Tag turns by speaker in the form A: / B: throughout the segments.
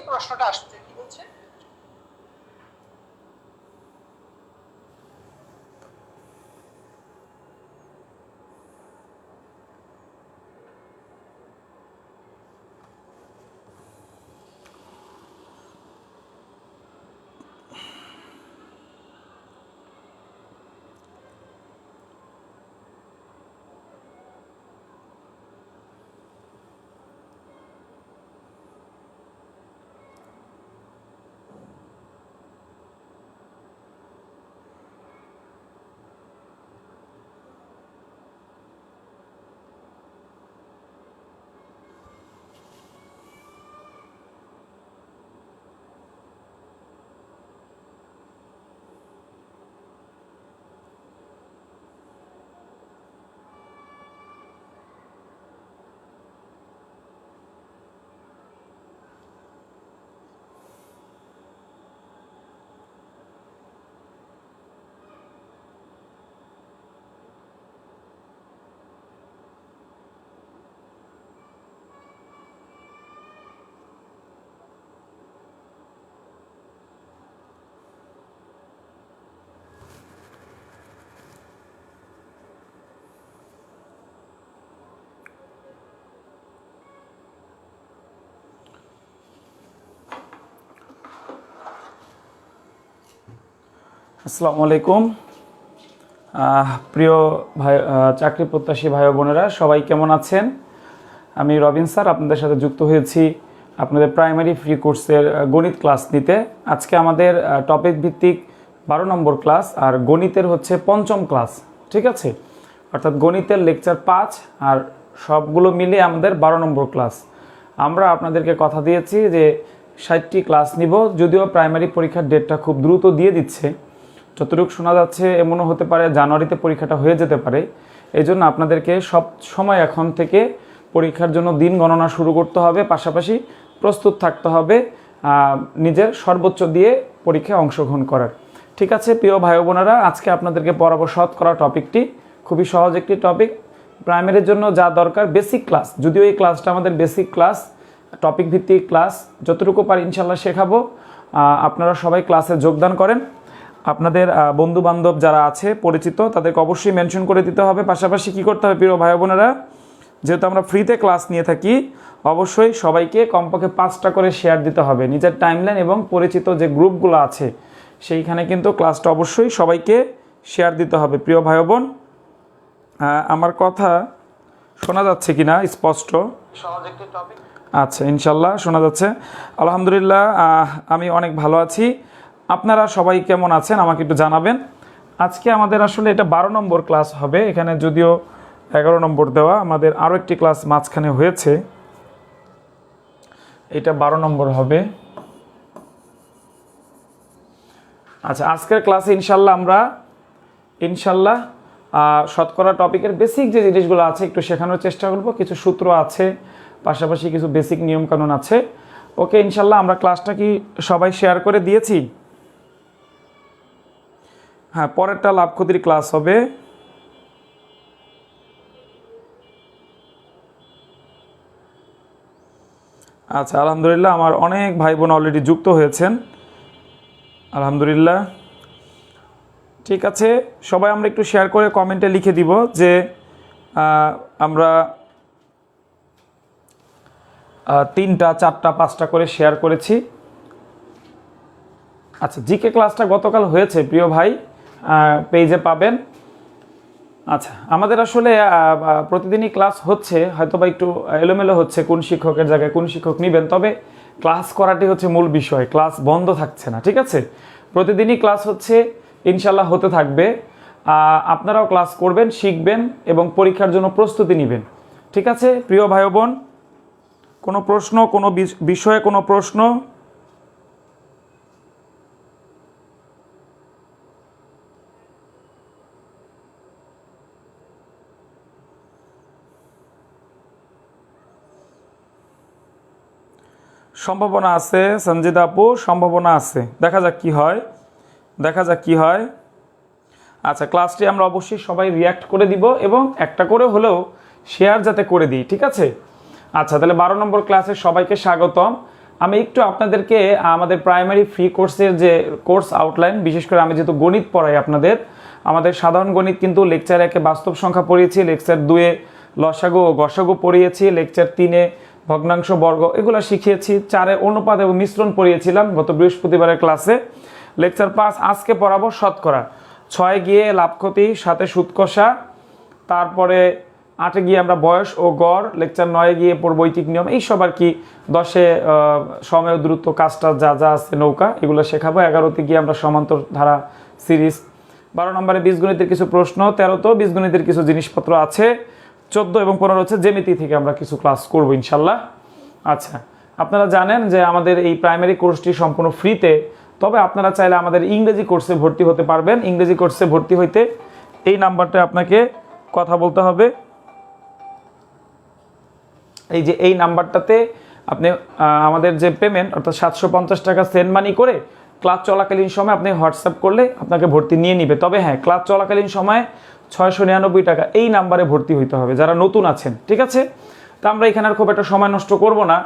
A: এই প্রশ্নটা আসতে
B: আসসালামু আলাইকুম। প্রিয় ভাই চাকরি প্রত্যাশী ভাই বোনেরা, সবাই কেমন আছেন? আমি রবিন স্যার, আপনাদের সাথে যুক্ত হয়েছি আপনাদের প্রাইমারি ফ্রি কোর্সের গণিত ক্লাস নিতে। আজকে আমাদের টপিক ভিত্তিক বারো নম্বর ক্লাস আর গণিতের হচ্ছে পঞ্চম ক্লাস, ঠিক আছে? অর্থাৎ গণিতের লেকচার পাঁচ আর সবগুলো মিলে আমাদের বারো নম্বর ক্লাস। আমরা আপনাদেরকে কথা দিয়েছি যে ষাটটি ক্লাস নিব, যদিও প্রাইমারি পরীক্ষার ডেটটা খুব দ্রুত দিয়ে দিচ্ছে। যতটুকু শোনা যাচ্ছে, এমনও হতে পারে জানুয়ারিতে পরীক্ষাটা হয়ে যেতে পারে। এই জন্য আপনাদেরকে সব সময় এখন থেকে পরীক্ষার জন্য দিন গণনা শুরু করতে হবে। পাশাপাশি প্রস্তুত থাকতে হবে নিজের সর্বোচ্চ দিয়ে পরীক্ষায় অংশগ্রহণ করার। ঠিক আছে, প্রিয় ভাই বোনেরা, আজকে আপনাদেরকে পড়াবো করা টপিকটি। খুবই সহজ একটি টপিক। প্রাইমারির জন্য যা দরকার, বেসিক ক্লাস। যদিও এই ক্লাসটা আমাদের বেসিক ক্লাস, টপিক ভিত্তিক ক্লাস, যতটুকু পারি ইনশাল্লাহ শেখাবো। আপনারা সবাই ক্লাসে যোগদান করেন। আপনাদের বন্ধু বান্ধব যারা আছে, পরিচিত, তাদেরকে অবশ্যই মেনশন করে দিতে হবে। পাশাপাশি কি করতে হবে প্রিয় ভাই বোনেরা? যেহেতু আমরা ফ্রিতে ক্লাস নিয়ে থাকি, অবশ্যই সবাইকে কমপক্ষে পাঁচটা করে শেয়ার দিতে হবে। নিজের টাইমলাইন এবং পরিচিত যে গ্রুপগুলো আছে, সেইখানে কিন্তু ক্লাসটা অবশ্যই সবাইকে শেয়ার দিতে হবে। প্রিয় ভাই বোন আমার কথা শোনা যাচ্ছে কি না স্পষ্ট? আচ্ছা ইনশাল্লাহ শোনা যাচ্ছে। আলহামদুলিল্লাহ আমি অনেক ভালো আছি। আপনারা সবাই কেমন আছেন আমাকে একটু জানাবেন। আজকে আমাদের আসলে এটা বারো নম্বর ক্লাস হবে, এখানে যদিও এগারো নম্বর দেওয়া, আমাদের আরও একটি ক্লাস মাঝখানে হয়েছে। এটা বারো নম্বর হবে। আচ্ছা আজকের ক্লাসে ইনশাল্লাহ আমরা, ইনশাল্লাহ শতকরা টপিকের বেসিক যে জিনিসগুলো আছে একটু শেখানোর চেষ্টা করব। কিছু সূত্র আছে, পাশাপাশি কিছু বেসিক নিয়মকানুন আছে। ওকে, ইনশাল্লাহ আমরা ক্লাসটা কি সবাই শেয়ার করে দিয়েছি? হ্যাঁ পরেরটা লাভ ক্ষতির ক্লাস হবে। আচ্ছা আলহামদুলিল্লাহ আমার অনেক ভাই বোন অলরেডি যুক্ত হয়েছেন। আলহামদুলিল্লাহ। ঠিক আছে, সবাই আমরা একটু শেয়ার করে কমেন্টে লিখে দিব যে আমরা তিনটা, চারটা, পাঁচটা করে শেয়ার করেছি। আচ্ছা জিকে ক্লাসটা গতকাল হয়েছে, প্রিয় ভাই। পেজে পাবেন। আচ্ছা আমাদের আসলে প্রতিদিনই ক্লাস হচ্ছে হয়তো বা একটু এলোমেলো হচ্ছে কোন শিক্ষকের জায়গায় কোন শিক্ষক নেবেন, তবে ক্লাস করাটি হচ্ছে মূল বিষয় ক্লাস বন্ধ থাকছে না, ঠিক আছে? প্রতিদিনই ক্লাস হচ্ছে ইনশাল্লাহ হতে থাকবে। আপনারাও ক্লাস করবেন, শিখবেন এবং পরীক্ষার জন্য প্রস্তুতি নেবেন, ঠিক আছে? প্রিয় ভাই বোন, কোনো প্রশ্ন, কোনো বিষ- বিষয়ে কোনো প্রশ্ন সম্ভাবনা আছে সঞ্জিদা আপু, সম্ভাবনা আছে। দেখা যাক কি হয়। দেখা যাক কি হয়। আচ্ছা ক্লাসটি আমরা অবশ্যই সবাই রিয়াক্ট করে দিব এবং একটা করে হলেও শেয়ার যাতে করে দিই, ঠিক আছে? আচ্ছা তাহলে বারো নম্বর ক্লাসে সবাইকে স্বাগতম। আমি একটু আপনাদেরকে, আমাদের প্রাইমারি ফ্রি কোর্সের যে কোর্স আউটলাইন বিশেষ করে আমি যেহেতু গণিত পড়াই আপনাদের, আমাদের সাধারণ গণিত কিন্তু লেকচার একে বাস্তব সংখ্যা পড়িয়েছি লেকচার দুয়ে লসাগু ও গসাগু পড়িয়েছি লেকচার তিনে ভগ্নাংশ বর্গ, এগুলো শিখিয়েছি, চারে অনুপাত এবং মিশ্রণ পড়িয়েছিলাম গত বৃহস্পতিবারের ক্লাসে। লেকচার পাঁচ, আজকে পড়াবো শতকরা। ছয় গিয়ে লাভ ক্ষতি, সাথে সুদ কষা তারপরে আটে গিয়ে আমরা বয়স ও গড়, লেকচার নয়ে গিয়ে বৈদিক নিয়ম। এইসব আর কি, দশে সময় দ্রুত কাজটা যা যা আছে নৌকা, এগুলো শেখাবো। এগারোতে গিয়ে আমরা সমান্তর ধারা সিরিজ। বারো নম্বরে বীজগণিতের কিছু প্রশ্ন, তেরোতেও বীজগণিতের কিছু জিনিসপত্র আছে। চোদ্দ এবং পনেরো হচ্ছে জেমিতি থেকে আমরা কিছু ক্লাস করব ইনশাল্লাহ। আচ্ছা আপনারা জানেন যে আমাদের এই প্রাইমারি কোর্সটি সম্পূর্ণ ফ্রিতে তবে আপনারা চাইলে আমাদের ইংরেজি কোর্সে ভর্তি হতে পারবেন। ইংরেজি কোর্সে ভর্তি হইতে এই নাম্বারটা আপনাকে কথা বলতে হবে। এই যে এই নাম্বারটাতে আপনি আমাদের যে পেমেন্ট অর্থাৎ সাতশো পঞ্চাশ টাকা সেন্ড মানি করে ক্লাস চলাকালীন সময় আপনি হোয়াটসঅ্যাপ করলে আপনাকে ভর্তি নিয়ে নিবে। তবে হ্যাঁ ক্লাস চলাকালীন সময়ে ছয়শো নিরানব্বই টাকা এই নাম্বারে ভর্তি হইতে হবে যারা নতুন আছেন ঠিক আছে? তো আমরা এখানে আর খুব একটা সময় নষ্ট করব না।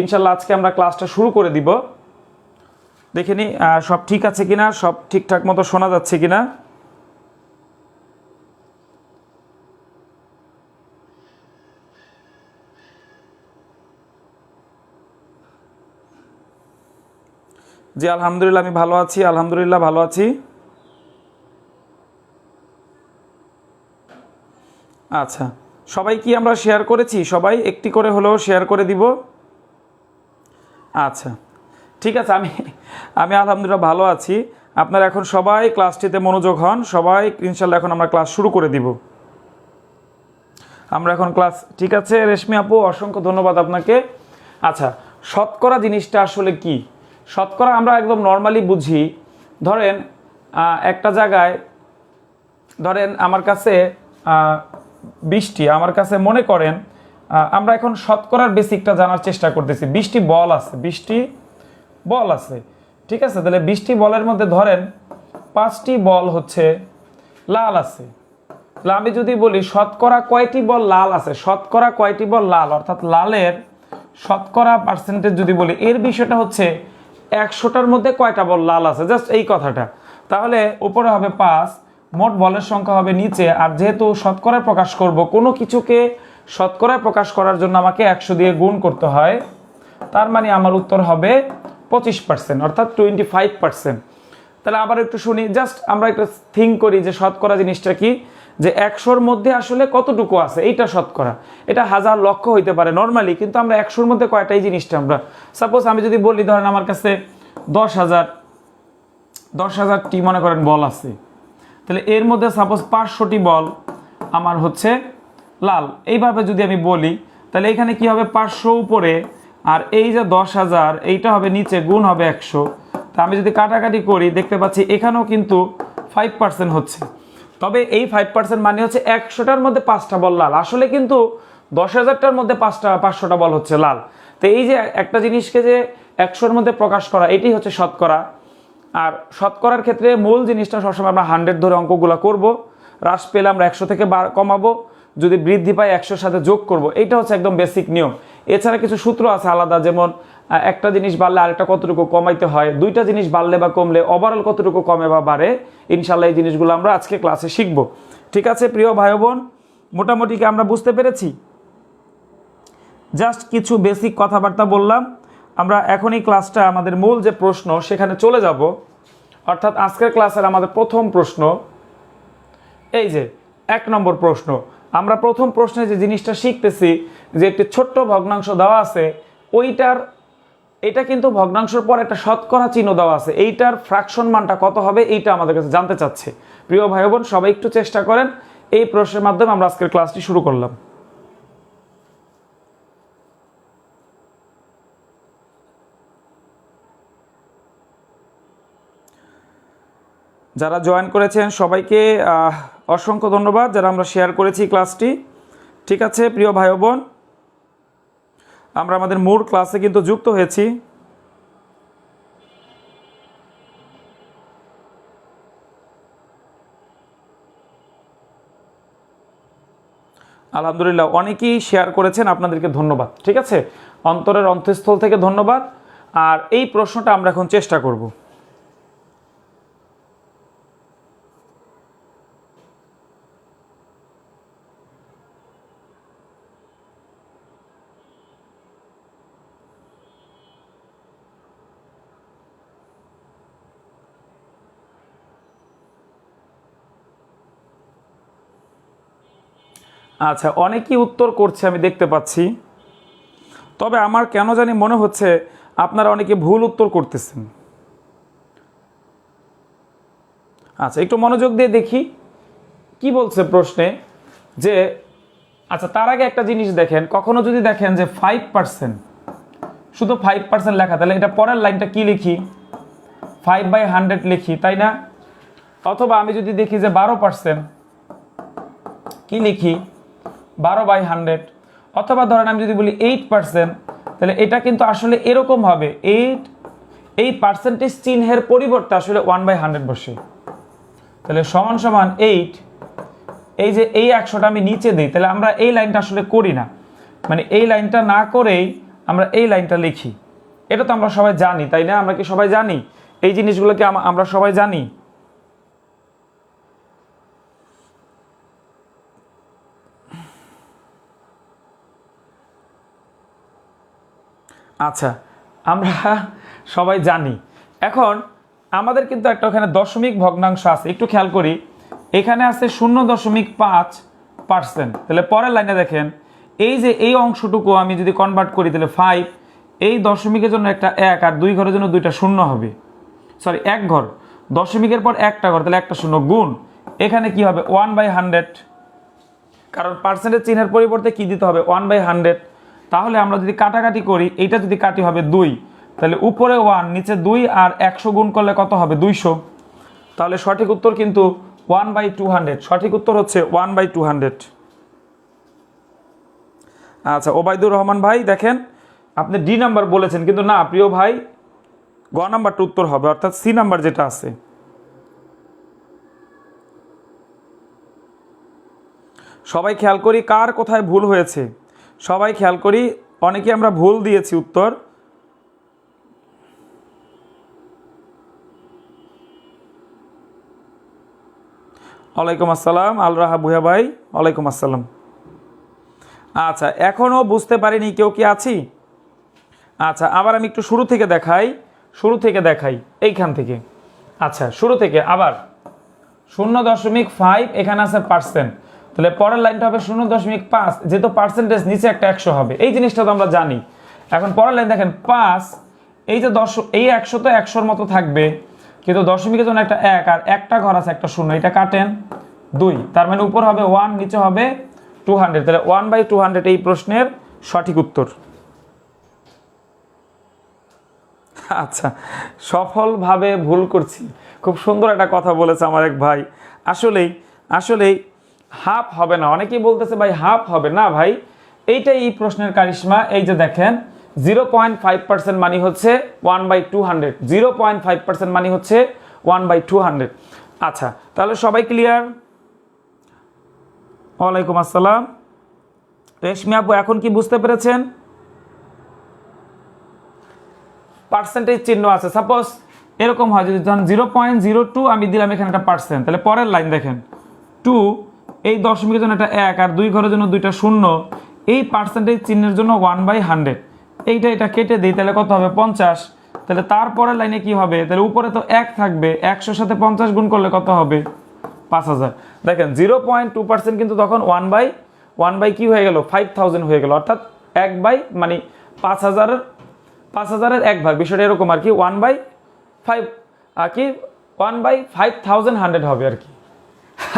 B: ইনশাল্লাহ আজকে আমরা ক্লাসটা শুরু করে দিব। দেখে আহ, সব ঠিক আছে কিনা? সব ঠিকঠাক মতো শোনা যাচ্ছে কিনা? জি আলহামদুলিল্লাহ আমি ভালো আছি। আলহামদুলিল্লাহ ভালো আছি। আচ্ছা। সবাই কি আমরা শেয়ার করেছি? সবাই একটি করে হলেও শেয়ার করে দিব? আচ্ছা। ঠিক আছে, আমি আমি আলহামদুলিল্লাহ ভালো আছি। আপনারা এখন সবাই ক্লাসটিতে মনোযোগ হন। সবাই ইনশাল্লাহ এখন আমরা ক্লাস শুরু করে দিব। আমরা এখন ক্লাস ঠিক আছে, রেশমি আপু, অসংখ্য ধন্যবাদ আপনাকে। আচ্ছা শতকরা জিনিসটা আসলে কি? শতকরা আমরা একদম নর্মালি বুঝি। ধরেন একটা জায়গায়, ধরেন আমার কাছে বৃষ্টি, আমার কাছে মনে করেন আমরা এখন শতকরার বেসিকটা জানার চেষ্টা করতেছি। বৃষ্টি বল আছে, বৃষ্টি বল আছে, ঠিক আছে? তাহলে বৃষ্টি বলের মধ্যে ধরেন, পাঁচটি বল হচ্ছে লাল আছে। তাহলে আমি যদি বলি শতকরা কয়টি বল লাল আছে? শতকরা কয়টি বল লাল? অর্থাৎ লালের শতকরা পার্সেন্টেজ যদি বলি, এর বিষয়টা হচ্ছে একশোটার মধ্যে কয়টা বল লাল আছে? জাস্ট এই কথাটা। তাহলে উপরে হবে পাঁচ মোট বলের সংখ্যা হবে নিচে, আর যেহেতু শতকরায় প্রকাশ করব, কোনো কিছুকে শতকরায় প্রকাশ করার জন্য আমাকে একশো দিয়ে গুণ করতে হয়। তার মানে আমার উত্তর হবে পঁচিশ পার্সেন্ট অর্থাৎ টোয়েন্টি ফাইভ পার্সেন্ট তাহলে আবার একটু শুনি জাস্ট আমরা একটু থিঙ্ক করি যে শতকরা জিনিসটা কি? যে একশোর মধ্যে আসলে কতটুকু আছে? এইটা শতকরা। এটা হাজার লক্ষ হইতে পারে নর্মালি কিন্তু আমরা একশোর মধ্যে কয়টা এই জিনিসটা আমরা? সাপোজ আমি যদি বলি, ধরেন আমার কাছে দশ হাজার, দশ হাজারটি মনে করেন বল আছে। তাহলে এর মধ্যে সাপোজ পাঁচশোটি বল আমার হচ্ছে লাল। এইভাবে যদি আমি বলি, তাহলে এখানে কি হবে? পাঁচশো উপরে, আর এই যে দশ হাজার, এইটা হবে নিচে, গুণ হবে একশো। তা আমি যদি কাটাকাটি করি, দেখতে পাচ্ছি এখানেও কিন্তু ফাইভ পার্সেন্ট হচ্ছে। তবে এই ফাইভ পার্সেন্ট মানে হচ্ছে একশোটার মধ্যে পাঁচটা বল লাল। আসলে কিন্তু দশ হাজারটার মধ্যে পাঁচটা, পাঁচশোটা বল হচ্ছে লাল। তো এই যে একটা জিনিসকে যে একশোর মধ্যে প্রকাশ করা, এটি হচ্ছে শতকরা। আর শতকরার ক্ষেত্রে মূল জিনিসটা সবসময় আমরা হান্ড্রেড ধরে অঙ্কগুলো করব। হ্রাস পেলে আমরা একশো থেকে বার কমাবো। যদি বৃদ্ধি পাই একশোর সাথে যোগ করব। এইটা হচ্ছে একদম বেসিক নিয়ম। এছাড়া কিছু সূত্র আছে আলাদা, যেমন একটা জিনিস বাড়লে আরেকটা কতটুকু কমাইতে হয়? দুইটা জিনিস বাড়লে বা কমলে ওভারঅল কতটুকু কমে বা বাড়ে? ইনশাল্লাহ এই জিনিসগুলো আমরা আজকে ক্লাসে শিখব। ঠিক আছে, প্রিয় ভাই বোন মোটামুটি কি আমরা বুঝতে পেরেছি? জাস্ট কিছু বেসিক কথাবার্তা বললাম। আমরা এখনই ক্লাসটা আমাদের মূল যে প্রশ্ন, সেখানে চলে যাব। অর্থাৎ আজকের ক্লাসের আমাদের প্রথম প্রশ্ন, এই যে, এক নম্বর প্রশ্ন। আমরা প্রথম প্রশ্নে যে জিনিসটা শিখতেছি, যে একটি ছোট্ট ভগ্নাংশ দেওয়া আছে, ওইটার, এটা কিন্তু ভগ্নাংশের পর একটা শতকরা চিহ্ন দেওয়া আছে। এইটার ফ্র্যাকশন মানটা কত হবে, এইটা আমাদের কাছে জানতে চাচ্ছে। প্রিয় ভাই বোন সবাই একটু চেষ্টা করেন। এই প্রশ্নের মাধ্যমে আমরা আজকের ক্লাসটি শুরু করলাম। যারা জয়েন করেছেন, সবাইকে অসংখ্য ধন্যবাদ যারা আমরা শেয়ার করেছি ক্লাসটি ঠিক আছে, প্রিয় ভাই বোন আমরা আমাদের মূল ক্লাসে কিন্তু যুক্ত হয়েছি। আলহামদুলিল্লাহ, অনেকেই শেয়ার করেছেন, আপনাদেরকে ধন্যবাদ। ঠিক আছে? অন্তরের অন্তঃস্থল থেকে ধন্যবাদ। আর এই প্রশ্নটা আমরা এখন চেষ্টা করব। আচ্ছা অনেকেই উত্তর করছে, আমি দেখতে পাচ্ছি। তবে আমার কেন জানি মনে হচ্ছে আপনারা অনেকে ভুল উত্তর করতেছেন। আচ্ছা একটু মনোযোগ দিয়ে দেখি, কি বলছে প্রশ্নে? যে আচ্ছা তার আগে একটা জিনিস দেখেন, কখনো যদি দেখেন যে ফাইভ পার্সেন্ট শুধু ফাইভ পার্সেন্ট লেখা, তাহলে এটা পরের লাইনটা কি লিখি? ফাইভ বাই হান্ড্রেড লিখি, তাই না? অথবা আমি যদি দেখি যে বারো পার্সেন্ট কি লিখি? বারো বাই হান্ড্রেড অথবা ধরেন আমি যদি বলি এইট পার্সেন্ট তাহলে এটা কিন্তু আসলে এরকম হবে। এইট এই পার্সেন্টেজ চিহ্নের পরিবর্তে আসলে ওয়ান বাই হান্ড্রেড বসে। তাহলে সমান সমান এইট এই যে এই একশোটা আমি নিচে দিই, তাহলে আমরা এই লাইনটা আসলে করি না। মানে এই লাইনটা না করেই আমরা এই লাইনটা লিখি। এটা তো আমরা সবাই জানি, তাই না? আমরা কি সবাই জানি? এই জিনিসগুলোকে আমরা সবাই জানি। আচ্ছা আমরা সবাই জানি। এখন আমাদের কিন্তু একটা ওখানে দশমিক ভগ্নাংশ আছে। একটু খেয়াল করি, এখানে আছে শূন্য দশমিক পাঁচ পার্সেন্ট। তাহলে পরের লাইনে দেখেন, এই যে এই অংশটুকু আমি যদি কনভার্ট করি, তাহলে ফাইভ এই দশমিকের জন্য একটা এক আর দুই ঘরের জন্য দুইটা শূন্য হবে। সরি এক ঘর। দশমিকের পর একটা ঘর, তাহলে একটা শূন্য গুণ। এখানে কি হবে? ওয়ান বাই হান্ড্রেড কারণ পার্সেন্টের চিহ্নের পরিবর্তে কি দিতে হবে? ওয়ান বাই হান্ড্রেড তাহলে আমরা যদি কাটাকাটি করি, এইটা যদি কাটি হবে দুই, তাহলে উপরে ওয়ান, নিচে দুই আর একশো গুণ করলে কত হবে? দুইশো। তাহলে সঠিক উত্তর কিন্তু ওয়ান বাই টু হান্ড্রেড। সঠিক উত্তর হচ্ছে ওয়ান বাই টু হান্ড্রেড। আচ্ছা ওবায়দুর রহমান ভাই, দেখেন, আপনি ডি নাম্বার বলেছেন, কিন্তু না, প্রিয় ভাই, গ নাম্বারটা উত্তর হবে, অর্থাৎ সি নাম্বার যেটা আছে। সবাই খেয়াল করি, কার কোথায় ভুল হয়েছে? সবাই খেয়াল করি, অনেকে আমরা ভুল দিয়েছি উত্তর। ওয়ালাইকুম আসসালাম, আল রাহা ভুয়া ভাই, ওয়ালাইকুম আসসালাম। আচ্ছা এখনও বুঝতে পারিনি কেউ কি আছি? আচ্ছা আবার আমি একটু শুরু থেকে দেখাই, শুরু থেকে দেখাই, এইখান থেকে। আচ্ছা শুরু থেকে, আবার। শূন্য দশমিক ফাইভ এখানে আছে পার্সেন্ট তাহলে পরের লাইনটা হবে শূন্য দশমিক পাঁচ, যেহেতু পার্সেন্টেজ নিচে একটা একশো হবে। এই জিনিসটা তো আমরা জানি। এখন পরের লাইন দেখেন, পাঁচ, এই যে দশ, এই একশো তো একশোর মতো থাকবে, কিন্তু দশমিকের জন্য একটা এক, আর একটা ঘর আছে, একটা শূন্য, এটা কাটেন দুই। তার মানে উপর হবে ওয়ান নিচে হবে টু হান্ড্রেড তাহলে ওয়ান বাই টু হান্ড্রেড এই প্রশ্নের সঠিক উত্তর। আচ্ছা সফলভাবে ভুল করছি। খুব সুন্দর একটা কথা বলেছে আমার এক ভাই। আসলেই আসলেই হাফ হবে না, অনেকেই বলতেছে ভাই হাফ হবে। না ভাই, এইটাই এই প্রশ্নের কারিশমা। এই যে দেখেন zero point five percent money হচ্ছে one by two hundred zero point five percent money হচ্ছে ওয়ান বাই টু হান্ড্রেড আচ্ছা তাহলে সবাই ক্লিয়ার ওয়ালাইকুম আসসালাম। রেশমি আপু, এখন কি বুঝতে পেরেছেন? পার্সেন্টেজ চিহ্ন আছে। সাপোজ এরকম হয়, যদি ধরেন জিরো পয়েন্ট জিরো টু আমি দিলাম এখানে একটা পার্সেন্ট তাহলে পরের লাইন দেখেন। টু এই দশমিকের জন্য একটা এক আর দুই ঘরের জন্য দুইটা শূন্য। এই পার্সেন্টেজ চিহ্নের জন্য ওয়ান বাই হান্ড্রেড এইটা এটা কেটে দিই, তাহলে কত হবে? পঞ্চাশ। তাহলে তারপরের লাইনে কি হবে? তাহলে উপরে তো এক থাকবে, একশোর সাথে পঞ্চাশ গুণ করলে কত হবে? পাঁচ হাজার। দেখেন জিরো পয়েন্ট টু পার্সেন্ট কিন্তু তখন ওয়ান বাই ওয়ান বাই কি হয়ে গেল? ফাইভ থাউজেন্ড হয়ে গেল। অর্থাৎ এক বাই মানে পাঁচ হাজারের পাঁচ হাজারের এক ভাগ। বিষয়টা এরকম আর কি ওয়ান বাই ফাইভ আর কি one by five thousand hundred হবে আর কি।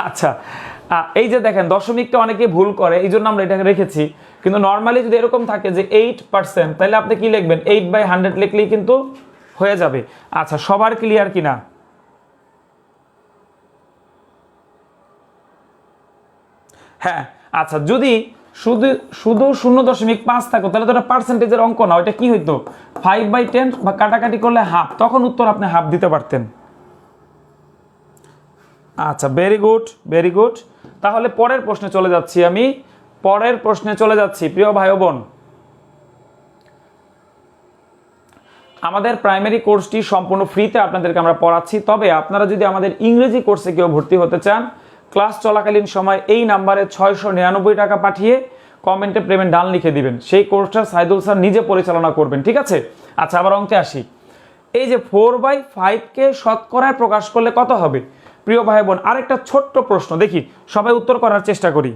B: আচ্ছা এই যে দেখেন, দশমিকটা অনেকে ভুল করে এই জন্য আমরা এটাকে রেখেছি। কিন্তু নর্মালি যদি এরকম থাকে যে এইট পার্সেন্ট তাহলে আপনি কি লিখবেন? এইট বাই হান্ড্রেড লিখলেই কিন্তু হয়ে যাবে। আচ্ছা সবার ক্লিয়ার কিনা? হ্যাঁ আচ্ছা যদি শুধু শুধু শূন্য দশমিক পাঁচ থাকো তাহলে তো এটা পার্সেন্টেজের অঙ্ক না, ওইটা কি হইতো? ফাইভ বাই টেন বা কাটাকাটি করলে হাফ তখন উত্তর আপনি হাফ দিতে পারতেন। আচ্ছা ভেরি গুড ভেরি গুড তাহলে পরের প্রশ্নে চলে যাচ্ছি আমি। পরের প্রশ্নে চলে যাচ্ছি, প্রিয় ভাই বোন। আমাদের প্রাইমারি কোর্সটি সম্পূর্ণ ফ্রিতে আপনাদেরকে আমরা পড়াচ্ছি। তবে আপনারা যদি আমাদের ইংরেজি কোর্সে কেউ ভর্তি হতে চান ক্লাস চলাকালীন সময় এই নাম্বারে ছয়শো নিরানব্বই টাকা পাঠিয়ে কমেন্টে পেমেন্ট ডান লিখে দিবেন। সেই কোর্সটা সাইদুল স্যার নিজে পরিচালনা করবেন, ঠিক আছে? আচ্ছা আবার অঙ্কে আসি। এই যে ফোর বাই ফাইভকে শতকরায় প্রকাশ করলে কত হবে? প্রিয় ভাই বোন আরেকটা ছোট্ট প্রশ্ন। দেখি, সবাই উত্তর করার চেষ্টা করি।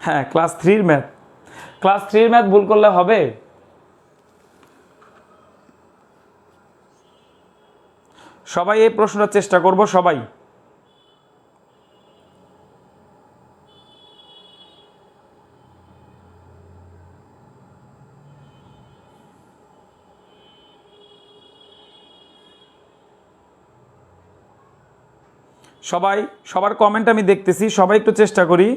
B: হ্যাঁ ক্লাস থ্রির ম্যাথ। ক্লাস থ্রির ম্যাথ ভুল করলে হবে? সবাই এই প্রশ্নটা চেষ্টা করব, সবাই। সবাই সবার কমেন্ট আমি দেখতেছি সবাই একটু চেষ্টা করি।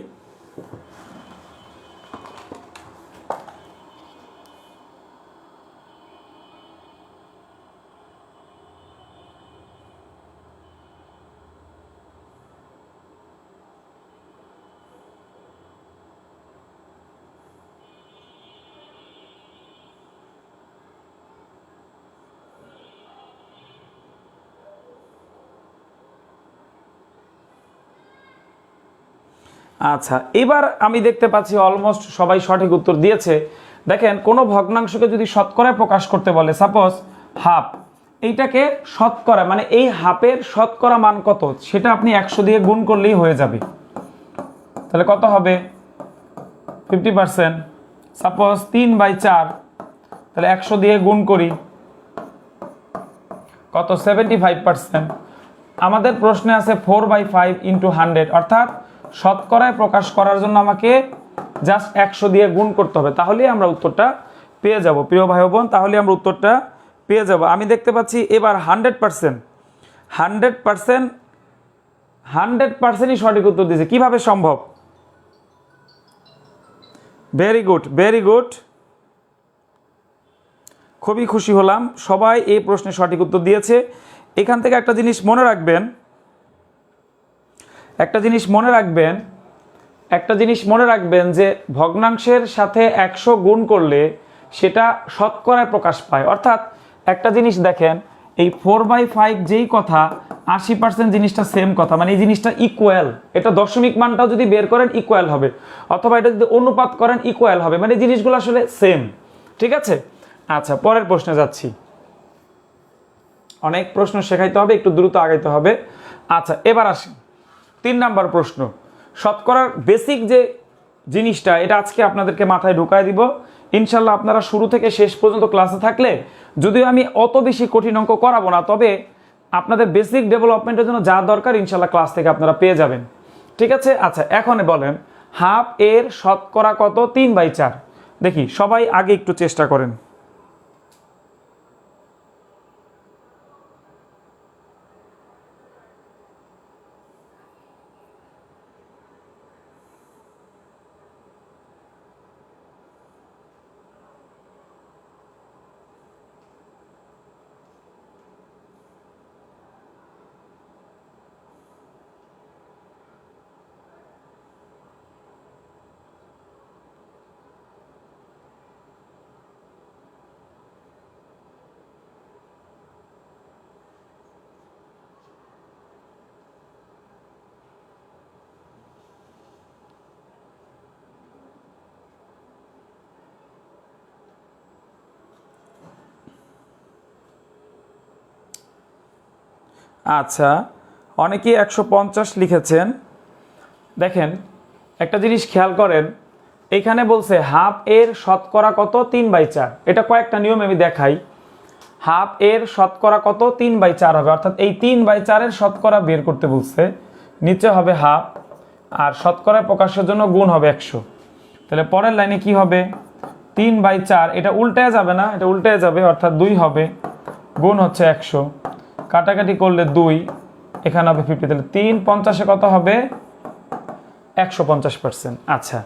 B: আচ্ছা এবার আমি দেখতে পাচ্ছি অলমোস্ট সবাই সঠিক উত্তর দিয়েছে। দেখেন, কোনো ভগ্নাংশকে যদি শতকরায় প্রকাশ করতে বলে সাপোজ হাফ, এইটাকে শতকরা মানে এই হাফের শতকরা মান কত? সেটা আপনি একশো দিয়ে গুণ করলেই হয়ে যাবে। তাহলে কত হবে? ফিফটি পার্সেন্ট সাপোজ তিন বাই চার, তাহলে একশো দিয়ে গুণ করি। কত? সেভেন্টি ফাইভ পার্সেন্ট আমাদের প্রশ্নে আছে four by five into hundred অর্থাৎ শতকরায় প্রকাশ করার জন্য আমাকে জাস্ট একশো দিয়ে গুণ করতে হবে। তাহলেই আমরা উত্তরটা পেয়ে যাব। প্রিয় ভাই বোন তাহলে আমরা উত্তরটা পেয়ে যাব। আমি দেখতে পাচ্ছি এবার hundred percent hundred percent, hundred পার্সেন্টই সঠিক উত্তর দিয়েছে। কীভাবে সম্ভব? ভেরি গুড ভেরি গুড খুবই খুশি হলাম। সবাই এই প্রশ্নের সঠিক উত্তর দিয়েছে। এখান থেকে একটা জিনিস মনে রাখবেন একটা জিনিস মনে রাখবেন, একটা জিনিস মনে রাখবেন যে ভগ্নাংশের সাথে একশো গুণ করলে সেটা শতকরায় প্রকাশ পায়। অর্থাৎ একটা জিনিস দেখেন, এই ফোর বাই ফাইভ যেই কথা, আশি পার্সেন্ট জিনিসটা সেম কথা মানে এই জিনিসটা ইকুয়াল এটা দশমিক মানটাও যদি বের করেন ইকুয়াল হবে। অথবা এটা যদি অনুপাত করেন ইকুয়াল হবে। মানে জিনিসগুলো আসলে সেম ঠিক আছে? আচ্ছা পরের প্রশ্নে যাচ্ছি। অনেক প্রশ্ন শেখাইতে হবে, একটু দ্রুত আগাইতে হবে। আচ্ছা এবার আসি। তিন নাম্বার প্রশ্ন। শতকরার বেসিক যে জিনিসটা, এটা আজকে আপনাদেরকে মাথায় ঢুকায় দিব। ইনশাল্লাহ আপনারা শুরু থেকে শেষ পর্যন্ত ক্লাসে থাকলে, যদিও আমি অত বেশি কঠিন অঙ্ক করাবো না, তবে আপনাদের বেসিক ডেভেলপমেন্টের জন্য যা দরকার, ইনশাল্লাহ ক্লাস থেকে আপনারা পেয়ে যাবেন। ঠিক আছে? আচ্ছা এখন বলেন হাফ এর শতকরা কত? তিন বাই চার। দেখি, সবাই আগে একটু চেষ্টা করেন। আচ্ছা অনেকেই একশো পঞ্চাশ লিখেছেন। দেখেন, একটা জিনিস খেয়াল করেন, এখানে বলছে হাফ এর শতকরা কত? তিন বাই চার। এটা কয়েকটা নিয়ম আমি দেখাই। হাফ এর শতকরা কত? তিন বাই চার হবে। অর্থাৎ এই তিন বাই চারের শতকরা বের করতে বলছে, নিচে হবে হাফ, আর শতকরা প্রকাশের জন্য গুণ হবে একশো। তাহলে পরের লাইনে কি হবে? তিন বাই চার, এটা উল্টে যাবে না? এটা উল্টে যাবে, অর্থাৎ দুই হবে, গুণ হচ্ছে একশো। কাটাকাটি করলে দুই, এখানে হবে ফিফটি তাহলে তিন পঞ্চাশে কত হবে? একশো পঞ্চাশ পার্সেন্ট আচ্ছা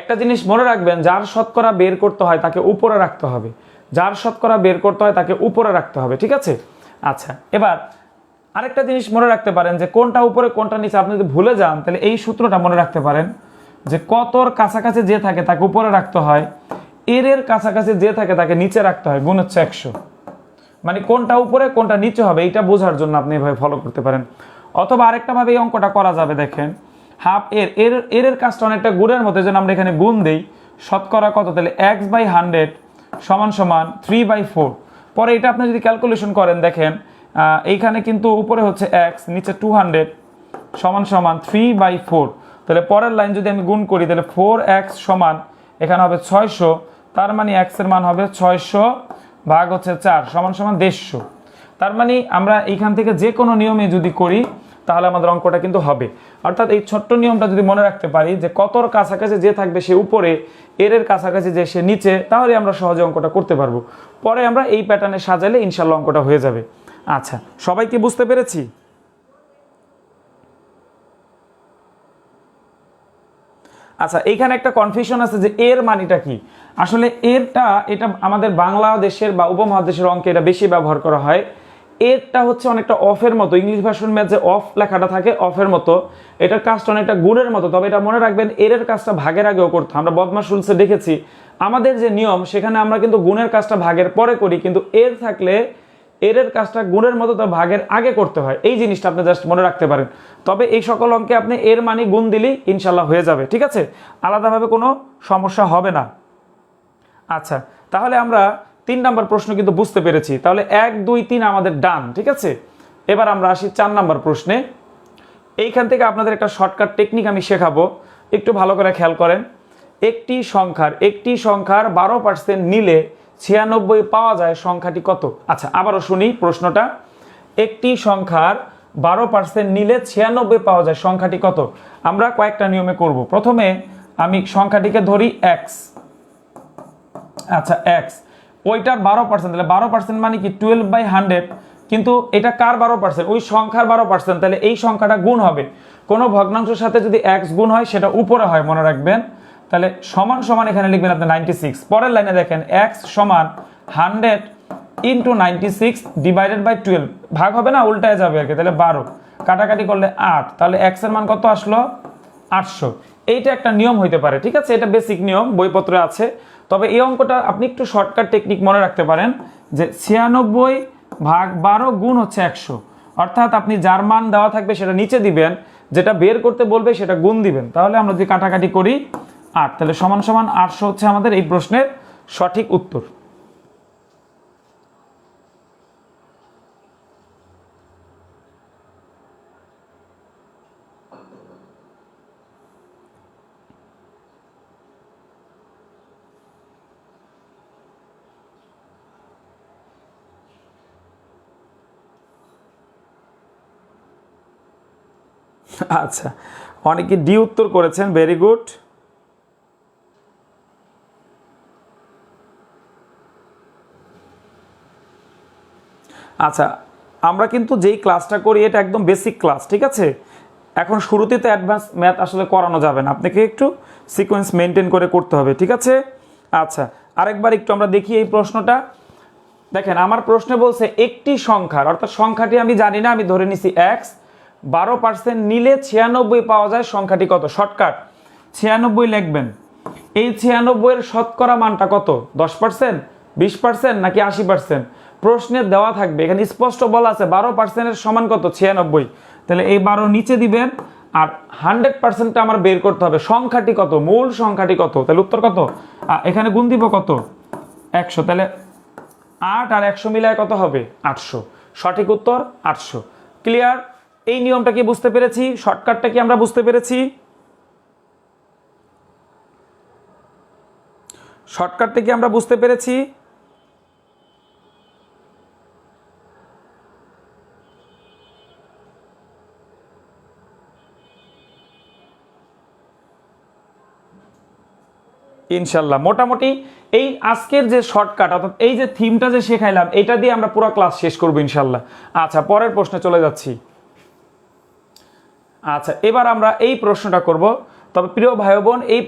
B: একটা জিনিস মনে রাখবেন, যার শতকরা বের করতে হয় তাকে উপরে রাখতে হবে। যার শতকরা বের করতে হয় তাকে উপরে রাখতে হবে, ঠিক আছে? আচ্ছা এবার আরেকটা জিনিস মনে রাখতে পারেন যে কোনটা উপরে, কোনটা নিচে। আপনি যদি ভুলে যান, তাহলে এই সূত্রটা মনে রাখতে পারেন যে কতর কাছাকাছি যে থাকে তাকে উপরে রাখতে হয় এর কাছাকাছি যে থাকে তাকে নিচে রাখতে হয়, গুণ হচ্ছে একশো। মানে কোনটা উপরে, কোনটা নিচে হবে, এইটা বোঝার জন্য আপনি এভাবে ফলো করতে পারেন। অথবা আরেকটা ভাবে এই অঙ্কটা করা যাবে, দেখেন। হাফ এর এর এর এর কাজটা অনেকটা গুণের মতো, যেন আমরা এখানে গুণ দেই। শতকরা কত? তাহলে এক্স বাই হান্ড্রেড সমান সমান থ্রি বাই ফোর পরে এটা আপনি যদি ক্যালকুলেশন করেন, দেখেন এইখানে কিন্তু উপরে হচ্ছে এক্স নিচে টু হান্ড্রেড সমান সমান থ্রি বাই ফোর তাহলে পরের লাইন যদি আমি গুণ করি, তাহলে ফোর এক্স সমান এখানে হবে ছয়শো, তার মানে এক্সের মান হবে ছয়শো ভাগ হচ্ছে চার সমান সমান দেড়শো। তার মানে আমরা এইখান থেকে যে কোনো নিয়মে যদি করি, তাহলে আমাদের অঙ্কটা কিন্তু হবে। অর্থাৎ এই ছোট্ট নিয়মটা যদি মনে রাখতে পারি যে কতর কাছাকাছি যে থাকবে সে উপরে, এর কাছাকাছি যে সে নিচে, তাহলে আমরা সহজে অঙ্কটা করতে পারব। পরে আমরা এই প্যাটার্নে সাজালে ইনশাল্লাহ অঙ্কটা হয়ে যাবে। আচ্ছা সবাই কি বুঝতে পেরেছি? আচ্ছা এইখানে একটা কনফিউশন আছে যে এর মানিটা কি? আসলে এরটা, এটা আমাদের বাংলাদেশের বা উপমহাদেশের অঙ্কে এটা বেশি ব্যবহার করা হয়। এরটা হচ্ছে অনেকটা অফের মতো, ইংলিশ ভার্সন ম্যাথ যে অফ লেখাটা থাকে, অফের মতো, এটার কাজটা অনেকটা গুণের মতো। তবে এটা মনে রাখবেন এর কাজটা ভাগের আগেও করতো আমরা বদমাস রুলসে দেখেছি, আমাদের যে নিয়ম, সেখানে আমরা কিন্তু গুণের কাজটা ভাগের পরে করি, কিন্তু এর থাকলে এর কাজটা গুণের মতো তা ভাগের আগে করতে হয়। এই জিনিসটা আপনি জাস্ট মনে রাখতে পারেন। তবে এই সকল অঙ্কে আপনি এর মানে গুণ দিলেই ইনশাল্লাহ হয়ে যাবে, ঠিক আছে? আলাদাভাবে কোনো সমস্যা হবে না। আচ্ছা তাহলে আমরা তিন নাম্বার প্রশ্ন কিন্তু বুঝতে পেরেছি। তাহলে এক, দুই, তিন আমাদের ডান, ঠিক আছে? এবার আমরা আসি চার নাম্বার প্রশ্নে। এইখান থেকে আপনাদের একটা শর্টকাট টেকনিক আমি শেখাবো। একটু ভালো করে খেয়াল করেন। একটি সংখ্যার একটি সংখ্যার বারো পার্সেন্ট নিলে ছিয়ানব্বই পাওয়া যায়, সংখ্যাটি কত? আচ্ছা আবারও শুনি প্রশ্নটা। একটি সংখ্যার বারো পার্সেন্ট নিলে ছিয়ানব্বই পাওয়া যায়, সংখ্যাটি কত? আমরা কয়েকটা নিয়মে করব। প্রথমে আমি সংখ্যাটিকে ধরি এক্স আচ্ছা এক্স ওইটার বারো পার্সেন্ট তাহলে বারো পার্সেন্ট মানে কি? টুয়েলভ বাই হান্ড্রেড কিন্তু এটা কার বারো পার্সেন্ট ওই সংখ্যার বারো পার্সেন্ট তাহলে এই সংখ্যাটা গুণ হবে। কোনো ভগ্নাংশের সাথে যদি এক্স গুণ হয়, সেটা উপরে হয়, মনে রাখবেন। তাহলে সমান সমান এখানে লিখবেন আপনি নাইনটি সিক্স পরের লাইনে দেখেন এক্স সমান hundred into ninety six divided by twelve ভাগ হবে না, উল্টায় যাবে আর কি, তাহলে বারো। কাটাকাটি করলে আট। তাহলে এক্সের মান কত আসলো? আটশো। এইটা একটা নিয়ম হইতে পারে, ঠিক আছে? এটা বেসিক নিয়ম, বইপত্রে আছে। তবে এই অঙ্কটা আপনি একটু শর্টকাট টেকনিক মনে রাখতে পারেন, যে ছিয়ানব্বই ভাগ বারো গুণ হচ্ছে একশো। অর্থাৎ আপনি যার মান দেওয়া থাকবে সেটা নিচে দিবেন, যেটা বের করতে বলবে সেটা গুণ দিবেন। তাহলে আমরা যদি কাটাকাটি করি আট, তাহলে সমান সমান আটশো হচ্ছে আমাদের এই প্রশ্নের সঠিক উত্তর। আচ্ছা অনেকে ডি উত্তর করেছেন ভেরি গুড আচ্ছা আমরা কিন্তু যেই ক্লাসটা করি, এটা একদম বেসিক ক্লাস ঠিক আছে? এখন শুরুতে তো অ্যাডভান্স ম্যাথ আসলে করানো যাবে না, আপনাকে একটু সিকোয়েন্স মেনটেন করে করতে হবে, ঠিক আছে? আচ্ছা আরেকবার একটু আমরা দেখি এই প্রশ্নটা। দেখেন, আমার প্রশ্নে বলছে একটি সংখ্যার, অর্থাৎ সংখ্যাটি আমি জানি না, আমি ধরে নিছি এক্স বারো পার্সেন্ট নিলে ছিয়ানব্বই পাওয়া যায় সংখ্যাটি কত? শর্টকাট। ছিয়ানব্বই লিখবেন। এই ছিয়ানব্বইয়ের শতকরা মানটা কত? দশ পার্সেন্ট বিশ পার্সেন্ট নাকি আশি পার্সেন্ট প্রশ্নে দেওয়া থাকবে। এখানে স্পষ্ট বলা আছে বারো পার্সেন্টের সমান কত? ছিয়ানব্বই। তাহলে এই বারো নিচে দিবেন আর হান্ড্রেড পার্সেন্টটা আমার বের করতে হবে। সংখ্যাটি কত? মূল সংখ্যাটি কত? তাহলে উত্তর কত? এখানে গুণ দিব কত? একশো। তাহলে আট আর একশো মিলায় কত হবে? আটশো। সঠিক উত্তর আটশো। ক্লিয়ার? এই নিয়মটা কি বুঝতে পেরেছি? শর্টকাটটা কি আমরা বুঝতে পেরেছি? শর্টকাটটা কি আমরা বুঝতে পেরেছি? ইনশাল্লাহ। মোটামুটি এই আজকের যে শর্টকাট, অর্থাৎ এই যে থিমটা যে শেখাইলাম, এটা দিয়ে আমরা পুরো ক্লাস শেষ করব ইনশাল্লাহ। আচ্ছা পরের প্রশ্নে চলে যাচ্ছি। আচ্ছা এবার আমরা এই প্রশ্নটা করব। তবে প্রিয় ভাই বোন এই